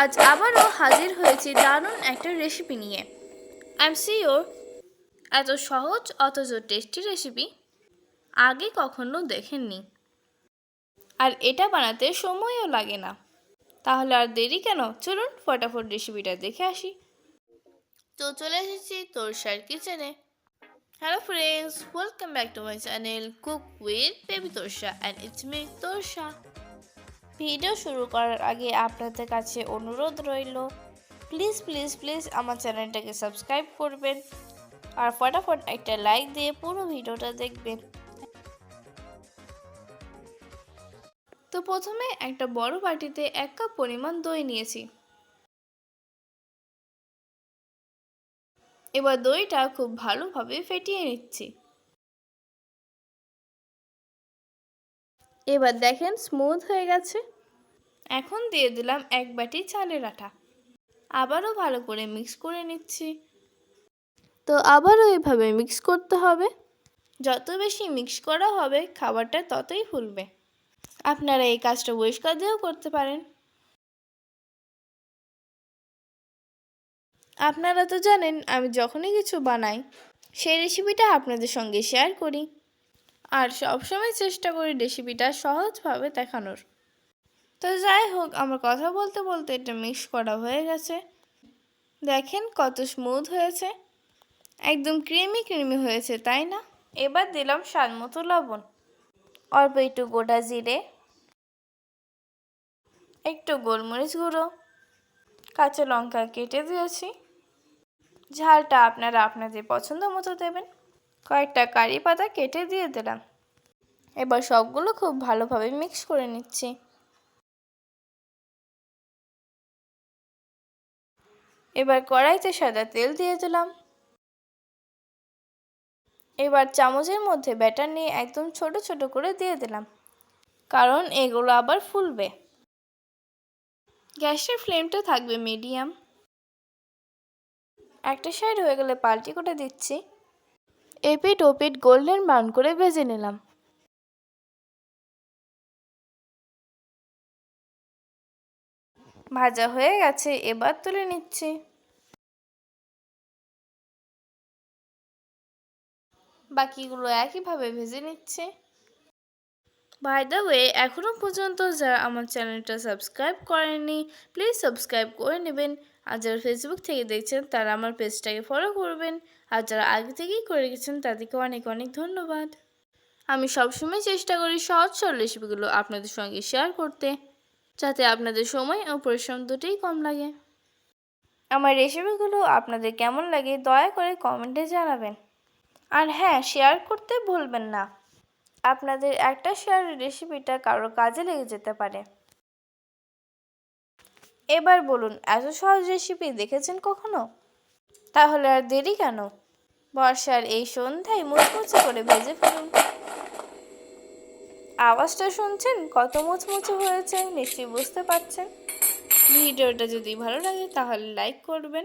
আজ আবারও হাজির হয়েছি দারুণ একটা রেসিপি নিয়ে। আই এম সিওর এত সহজ, অথচ টেস্টি রেসিপি আগে কখনো দেখেননি। আর এটা বানাতে সময়ও লাগে না। তাহলে আর দেরি কেন? চলুন ফটাফট রেসিপিটা দেখে আসি। তো চলে এসেছি তোরসার কিচেনে hello friends welcome back to my channel cook with baby Torsa and it's me Torsa. Video শুরু করার আগে আপনাদের কাছে অনুরোধ রইল প্লিজ প্লিজ প্লিজ আমার চ্যানেলটাকে সাবস্ক্রাইব করবেন আর ফটাফট একটা লাইক দিয়ে পুরো ভিডিওটা দেখবেন। তো প্রথমে একটা বড় বাটিতে এক কাপ পরিমাণ দই নিয়েছি। এবার দইটা খুব ভালোভাবে ফেটিয়ে নিচ্ছি। এবার দেখেন স্মুথ হয়ে গেছে। এখন দিয়ে দিলাম এক বাটি চালের আটা। আবারও ভালো করে মিক্স করে নিচ্ছি। তো আবারও এভাবে মিক্স করতে হবে। যত বেশি মিক্স করা হবে খাবারটা ততই ফুলবে। আপনারা এই কাজটা পরিষ্কার দিয়েও করতে পারেন। আপনারা তো জানেন আমি যখনই কিছু বানাই সেই রেসিপিটা আপনাদের সঙ্গে শেয়ার করি। আর সবসময় চেষ্টা করি রেসিপিটা সহজভাবে দেখানোর। তো যাই হোক, আমার কথা বলতে বলতে এটা মিক্স করা হয়ে গেছে। দেখেন কত স্মুথ হয়েছে। একদম ক্রিমি ক্রিমি হয়েছে, তাই না? এবার দিলাম স্বাদ মতো লবণ। অল্প একটু গোটা জিরে, একটু গোলমরিচ গুঁড়ো, কাঁচা লঙ্কা কেটে দিয়েছি। ঝালটা আপনারা আপনাদের পছন্দ মতো দেবেন। কয়েকটা কারি পাতা কেটে দিয়ে দিলাম। এবার সবগুলো খুব ভালোভাবে মিক্স করে নিচ্ছি। এবার কড়াইতে সাদা তেল দিয়ে দিলাম। এবার চামচের মধ্যে ব্যাটার নিয়ে একদম ছোট ছোট করে দিয়ে দিলাম, কারণ এগুলো আবার ফুলবে। গ্যাসের ফ্লেমটা থাকবে মিডিয়াম। একটা সাইড হয়ে গেলে পাল্টি করে দিচ্ছি। এপিট ওপিট গোল্ডেন ব্রাউন করে ভেজে নিলাম। ভাজা হয়ে গেছে, এবার তুলে নিচ্ছি। বাকিগুলো একইভাবে ভেজে নিচ্ছে। বাই দ্য ওয়ে এখনও পর্যন্ত যারা আমার চ্যানেলটা সাবস্ক্রাইব করেননি প্লিজ সাবস্ক্রাইব করে নেবেন। আর যারা ফেসবুক থেকে দেখছেন, তারা আমার পেজটাকে ফলো করবেন। আর যারা আগে থেকেই করে গেছেন, তাদেরকে অনেক অনেক ধন্যবাদ। আমি সবসময় চেষ্টা করি সহজ সরল রেসিপিগুলো আপনাদের সঙ্গে শেয়ার করতে, যাতে আপনাদের সময় ও পরিশ্রম দুটোই কম লাগে। আমার রেসিপিগুলো আপনাদের কেমন লাগে, দয়া করে কমেন্টে জানাবেন। আর হ্যাঁ শেয়ার করতে ভুলবেন না। আপনাদের একটা শেয়ার রেসিপিটা কারোর কাজে লেগে যেতে পারে। এবার বলুন, এত সহজ রেসিপি দেখেছেন কখনো? তাহলে আর দেরি কেন? বর্ষার এই সন্ধ্যায় মুচমুচে করে ভেজে ফেলুন। আওয়াজটা শুনছেন? কত মুচমুচে হয়েছে, নিশ্চয়ই বুঝতে পারছেন। ভিডিওটা যদি ভালো লাগে তাহলে লাইক করবেন।